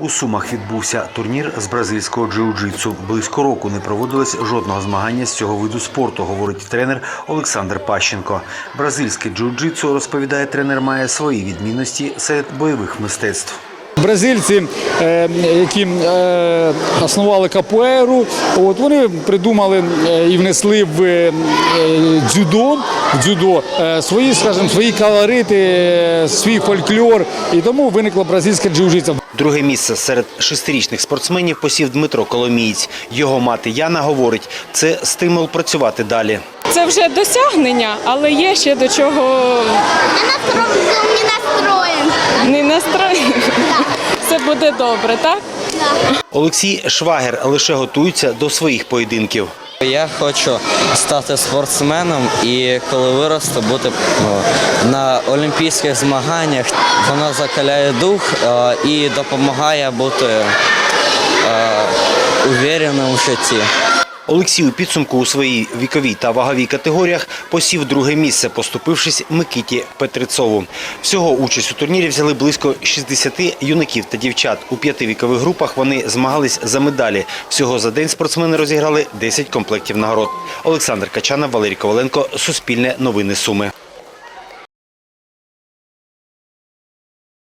У Сумах відбувся турнір з бразильського джиу-джитсу. Близько року не проводилось жодного змагання з цього виду спорту, говорить тренер Олександр Пащенко. Бразильське джиу-джитсу, розповідає тренер, має свої відмінності серед бойових мистецтв. Бразильці, е, які е, основали капуеру, от вони придумали е, і внесли в дзюдо, в дзюдо свої, скажімо, свої колорити, е, свій фольклор, і тому виникло бразильське джиу-джитсу. Друге місце серед шестирічних спортсменів посів Дмитро Коломієць. Його мати Яна говорить, це стимул працювати далі. Це вже досягнення, але є ще до чого Не настроєн, не настроєн. не настроєння. Все буде добре, так? Олексій Швагер лише готується до своїх поєдинків. Я хочу стати спортсменом і коли виросту бути ну, на олімпійських змаганнях. Вона закаляє дух і допомагає бути увереним в житті. Олексій у підсумку у своїй віковій та ваговій категоріях посів друге місце, поступившись Микиті Петрицову. Всього участь у турнірі взяли близько 60 юнаків та дівчат. У п'яти вікових групах вони змагались за медалі. Всього за день спортсмени розіграли 10 комплектів нагород. Олександр Качанов, Валерій Коваленко, Суспільне новини Суми.